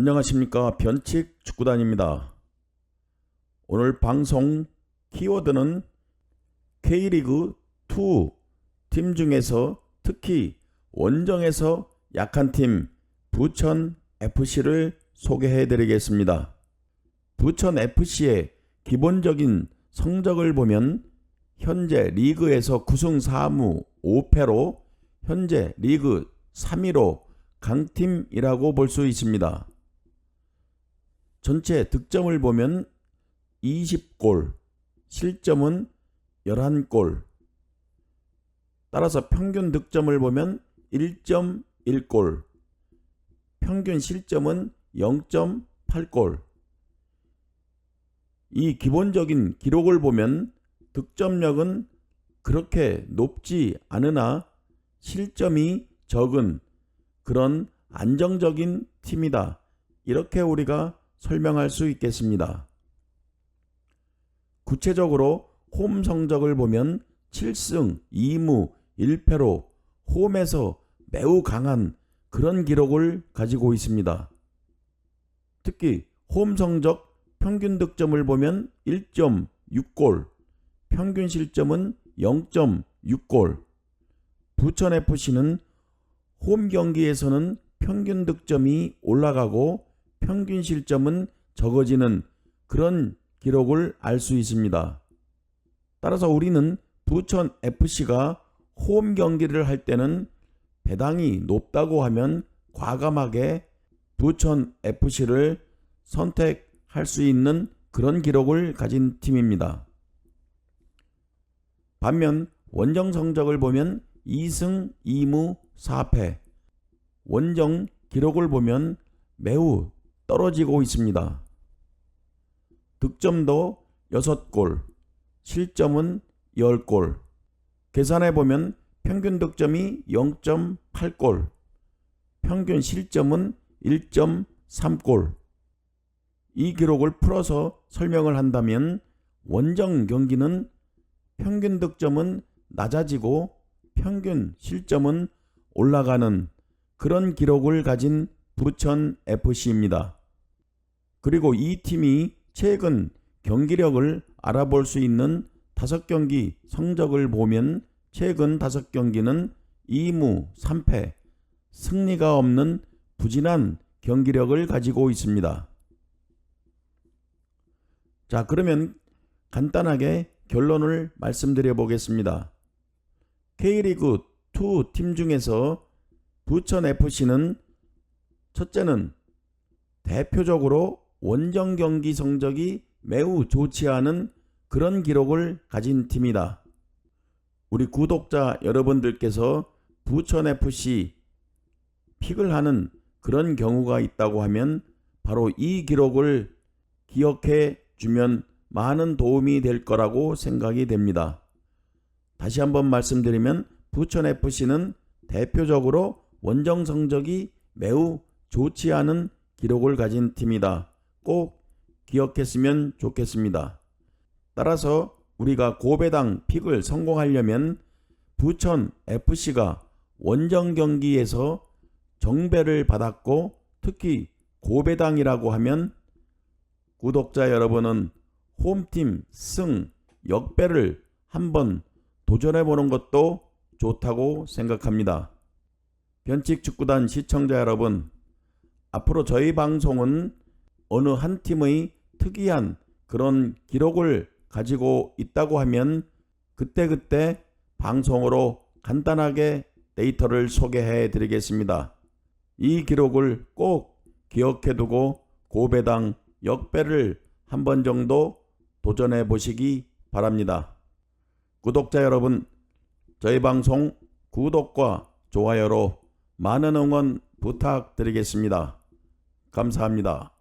안녕하십니까 변칙 축구단입니다. 오늘 방송 키워드는 K리그 2 팀 중에서 특히 원정에서 약한 팀 부천 FC를 소개해 드리겠습니다. 부천 FC의 기본적인 성적을 보면 현재 리그에서 9승 4무 5패로 현재 리그 3위로 강팀이라고 볼 수 있습니다. 전체 득점을 보면 20골, 실점은 11골. 따라서 평균 득점을 보면 1.1골, 평균 실점은 0.8골. 이 기본적인 기록을 보면 득점력은 그렇게 높지 않으나 실점이 적은 그런 안정적인 팀이다. 이렇게 우리가 설명할 수 있겠습니다. 구체적으로 홈 성적을 보면 7승 2무 1패로 홈에서 매우 강한 그런 기록을 가지고 있습니다. 특히 홈 성적 평균 득점을 보면 1.6골, 평균 실점은 0.6골. 부천 FC는 홈 경기에서는 평균 득점이 올라가고 평균 실점은 적어지는 그런 기록을 알 수 있습니다. 따라서 우리는 부천 FC가 홈 경기를 할 때는 배당이 높다고 하면 과감하게 부천 FC를 선택할 수 있는 그런 기록을 가진 팀입니다. 반면 원정 성적을 보면 2승 2무 4패 원정 기록을 보면 매우 떨어지고 있습니다. 득점도 6골, 실점은 10골. 계산해 보면 평균 득점이 0.8골, 평균 실점은 1.3골. 이 기록을 풀어서 설명을 한다면 원정 경기는 평균 득점은 낮아지고 평균 실점은 올라가는 그런 기록을 가진 부천 FC입니다. 그리고 이 팀이 최근 경기력을 알아볼 수 있는 다섯 경기 성적을 보면 최근 다섯 경기는 2무 3패 승리가 없는 부진한 경기력을 가지고 있습니다. 자, 그러면 간단하게 결론을 말씀드려 보겠습니다. K리그 2 팀 중에서 부천 FC는 첫째는 대표적으로 원정 경기 성적이 매우 좋지 않은 그런 기록을 가진 팀이다. 우리 구독자 여러분들께서 부천 FC 픽을 하는 그런 경우가 있다고 하면 바로 이 기록을 기억해 주면 많은 도움이 될 거라고 생각이 됩니다. 다시 한번 말씀드리면 부천 FC는 대표적으로 원정 성적이 매우 좋지 않은 기록을 가진 팀이다. 꼭 기억했으면 좋겠습니다. 따라서 우리가 고배당 픽을 성공하려면 부천 FC가 원정 경기에서 정배를 받았고 특히 고배당이라고 하면 구독자 여러분은 홈팀 승 역배를 한번 도전해 보는 것도 좋다고 생각합니다. 변칙 축구단 시청자 여러분, 앞으로 저희 방송은 어느 한 팀의 특이한 그런 기록을 가지고 있다고 하면 그때그때 방송으로 간단하게 데이터를 소개해 드리겠습니다. 이 기록을 꼭 기억해 두고 고배당 역배를 한 번 정도 도전해 보시기 바랍니다. 구독자 여러분, 저희 방송 구독과 좋아요로 많은 응원 부탁드리겠습니다. 감사합니다.